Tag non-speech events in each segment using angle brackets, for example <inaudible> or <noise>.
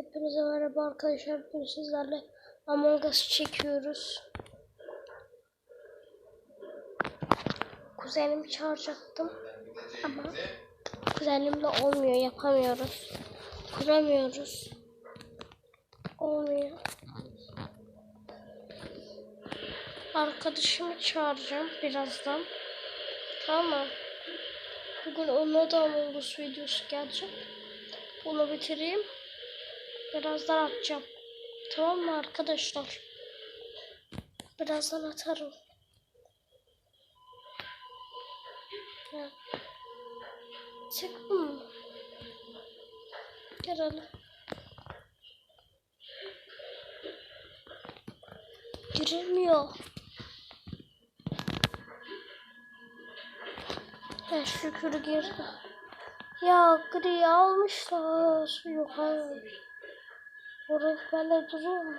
Hepinize merhaba arkadaşlar. Bugün sizlerle Among Us çekiyoruz. Kuzenimi çağıracaktım. Ama kuzenimle olmuyor. Yapamıyoruz. Kuramıyoruz. Olmuyor. Arkadaşımı çağıracağım birazdan. Tamam mı? Bugün ona da Among Us videosu gelecek. Bunu bitireyim. Birazdan atacağım. Tamam mı arkadaşlar? Birazdan atarım. Ya. Çık mı? Hele. Giremiyor. Ya şükür girdi. Ya gri almışlar. Yok hayır. Renk bende duruyor mu?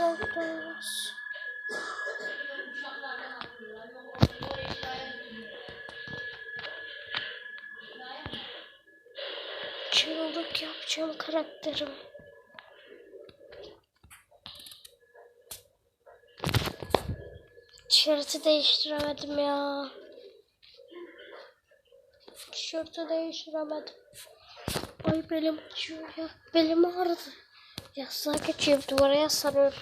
Yok durmaz. Çığlık yapacağım karakterim. Tişörtü değiştiremedim ya. Tişörtü değiştiremedim. Ay belim acıyor ya. Belim ağrıdı. Yastığa geçeyim duvara yaslanıyorum.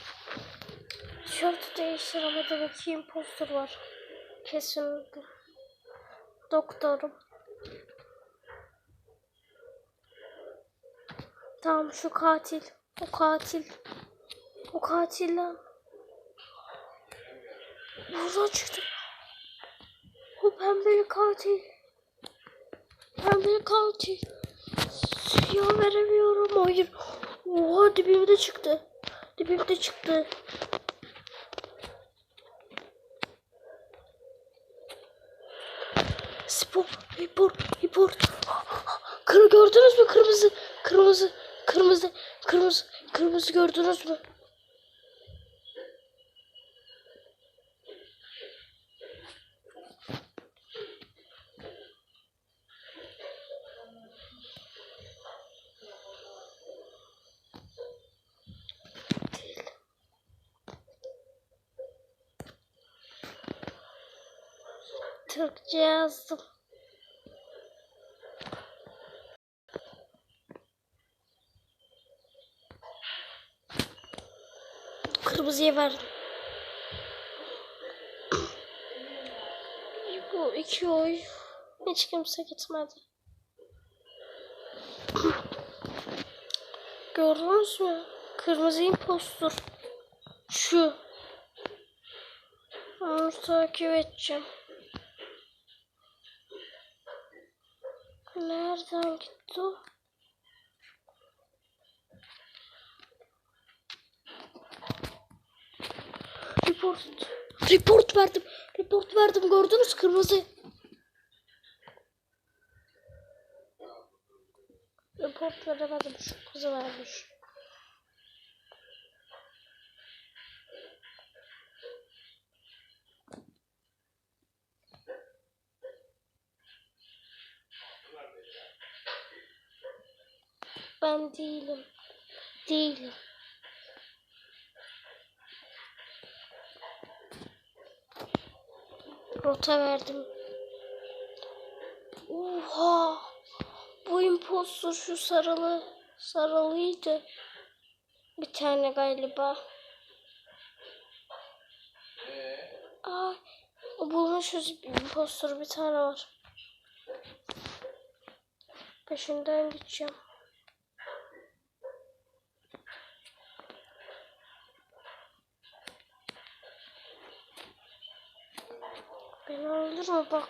Tişörtü değiştiremedim. İki impostor var. Kesinlikle. Doktorum. Tamam şu katil. O katil. O katil lan. Buradan çıktı. O pembeli katil. Pembeli katil. Ya veremiyorum. Hayır. Oha dibimde çıktı. Dibimde çıktı. Spor, report, report. Kır gördünüz mü kırmızı, kırmızı, kırmızı, kırmızı, kırmızı gördünüz mü? Türkçe yazdım. Kırmızıya verdim. Bu iki oy. Hiç kimse gitmedi. Gördünüz mü? Kırmızı impostor. Şu. Onu takip edeceğim. Nereden gitti o? Report. Report verdim. Report verdim. Gördünüz kırmızı. Report veremedim. Şu kızı vermiş. Ben değilim. Değilim. Rota verdim. Oha! Bu impostor şu sarılı. Sarılıydı. Bir tane galiba. Aa, bulmuşuz impostor bir tane var. Peşinden gideceğim. Beni öldürme bak.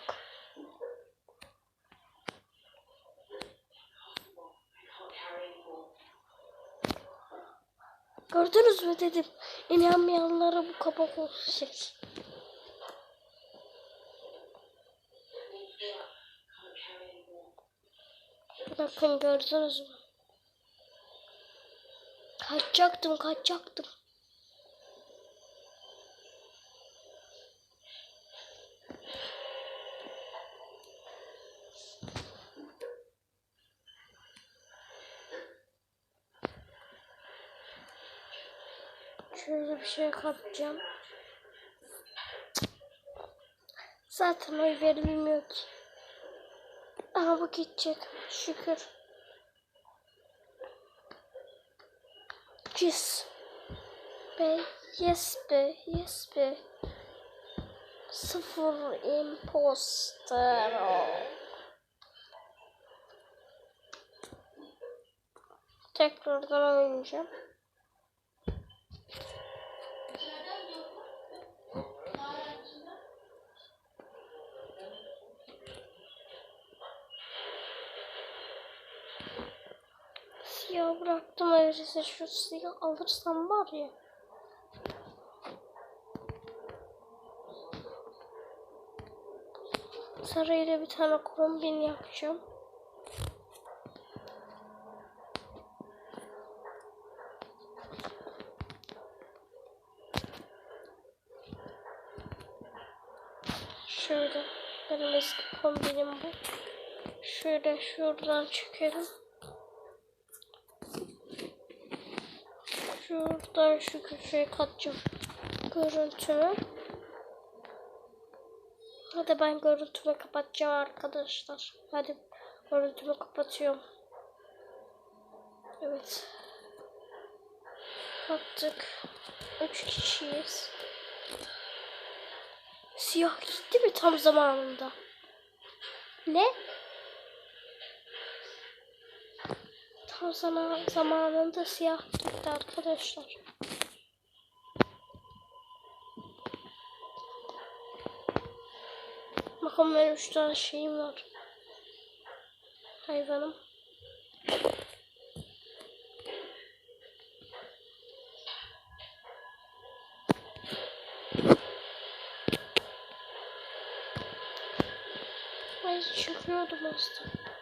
Gördünüz mü dedim. İnanmayanlara bu kapak olacak. Bakın gördünüz mü? Kaçacaktım, kaçacaktım. Bir şey katacağım. Zaten oy verilmiyor ki. Ama bu gidecek. Şükür. Yes. Be, yes be, yes be. Sıfır imposter. Tekrardan oynayacağım. Siyah öyleyse şu siyah alırsam var ya. Sarıyla bir tane kombin yapacağım. Şöyle benim eski kombinim bu. Şöyle şuradan çekelim. Şuradan şu köşeye katacağım görüntümü. Hadi ben görüntümü kapatacağım arkadaşlar. Hadi görüntümü kapatıyorum. Evet. Kapattık. Üç kişiyiz. Siyah gitti mi tam zamanında? Ne? Tam sana zamanında siyah gitti arkadaşlar. Bakın benim üç tane şeyim var. Hayvanım. Ay çıkıyordum aslında.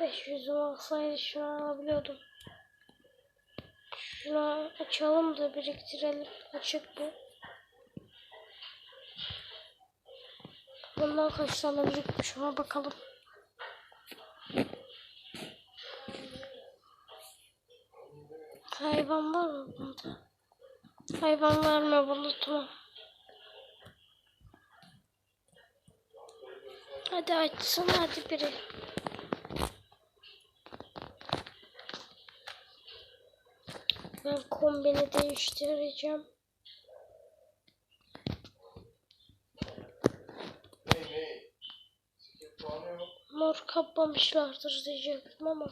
Beş yüzüm olsaydı şunu alabiliyordum. Şunu açalım da biriktirelim. Açık bu. Bundan kaç tane birikmiş ona bakalım. Hayvan var mı bunda? Hayvan verme bulutuma. Hadi açsın hadi biri. Ben kombini değiştireceğim. Mor kaplamışlardır diyecektim ama.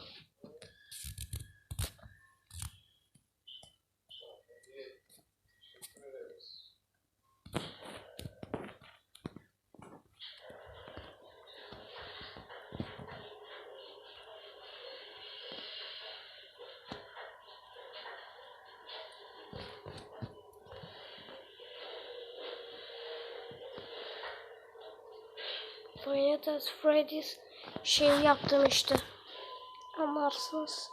Five Nights Freddy's şey yaptım işte. Anlarsınız.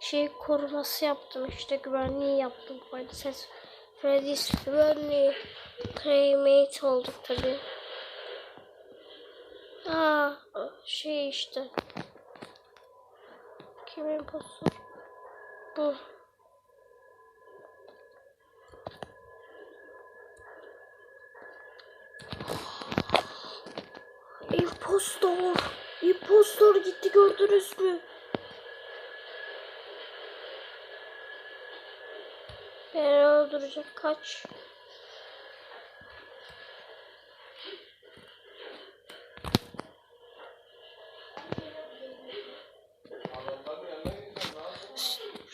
Şey koruması yaptım işte güvenliği yaptım. Five Nights Freddy's güvenliği. Cremate olduk tabi. Aa şey işte. Kimin postu? Bu. İmpostor. İmpostor gitti gördünüz mü? Beni öldürecek kaç.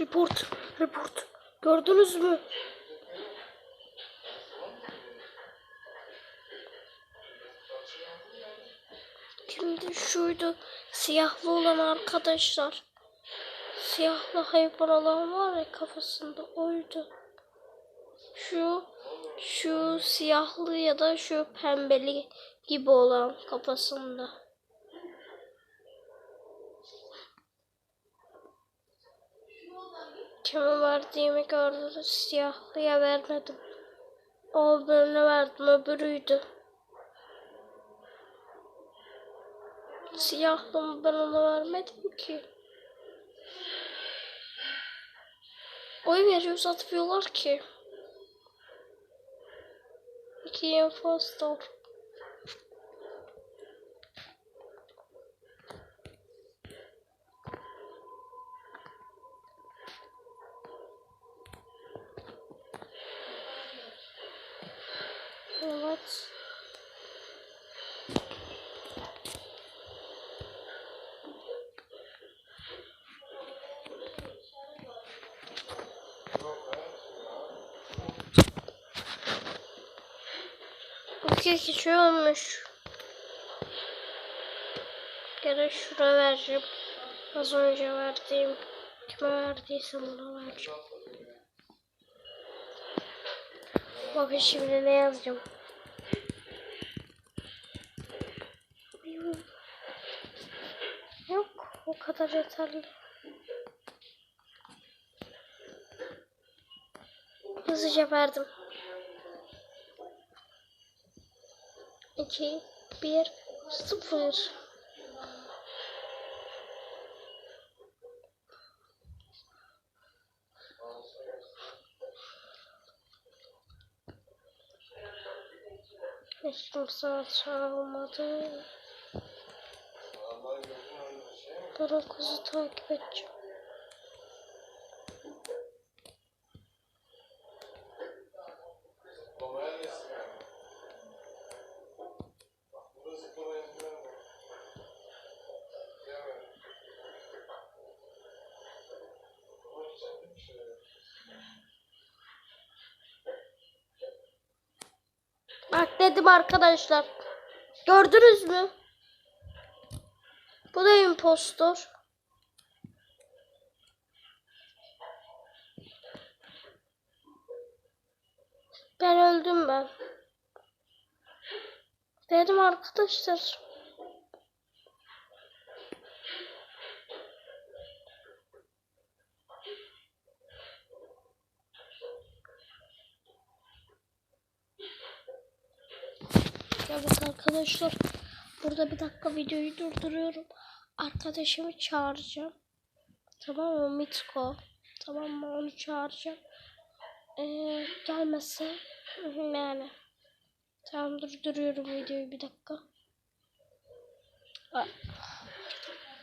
Report. Report. Gördünüz mü? Şuydu? Siyahlı olan arkadaşlar. Siyahlı hayvan olan var ya kafasında oydu. Şu Şu siyahlı ya da şu pembeli gibi olan kafasında. Kime verdiğimi gördü. Siyahlıya vermedim. O öbürüne verdim. Öbürüydü. Siyahlı mı ben ona vermedim ki. Oy veriyoruz atmıyorlar ki. İki impostor. Evet. Yok be. İki kişi ölmüş. Gene şuna vereceğim. Az önce verdiğim kime verdiysem ona vereceğim. Bakın şimdi ne yazacağım. Yok o kadar yeterli. Hızlıca verdim. 2 1 0 Hiç kimse o kızı takip edeceğim. Zıplamaya geçsin yani. Bak burada zıplamaya izin var. Diyemem. Ama güzel bir şey. Bak dedim arkadaşlar. Gördünüz mü? Bu da impostor. Ben öldüm ben. Dedim arkadaşlar. Evet arkadaşlar. Burada bir dakika videoyu durduruyorum. Arkadaşımı çağıracağım. Tamam mı? Mitko. Tamam mı? Onu çağıracağım. Ee, gelmezse <laughs> yani. Tamam durduruyorum videoyu bir dakika.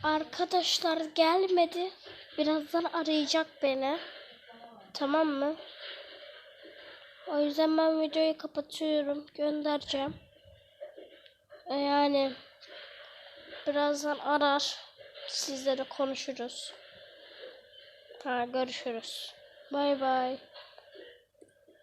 Arkadaşlar gelmedi. Birazdan arayacak beni. Tamam mı? O yüzden ben videoyu kapatıyorum. Göndereceğim. E, Yani birazdan arar. Sizlere konuşuruz. Ha, görüşürüz. Bay bay.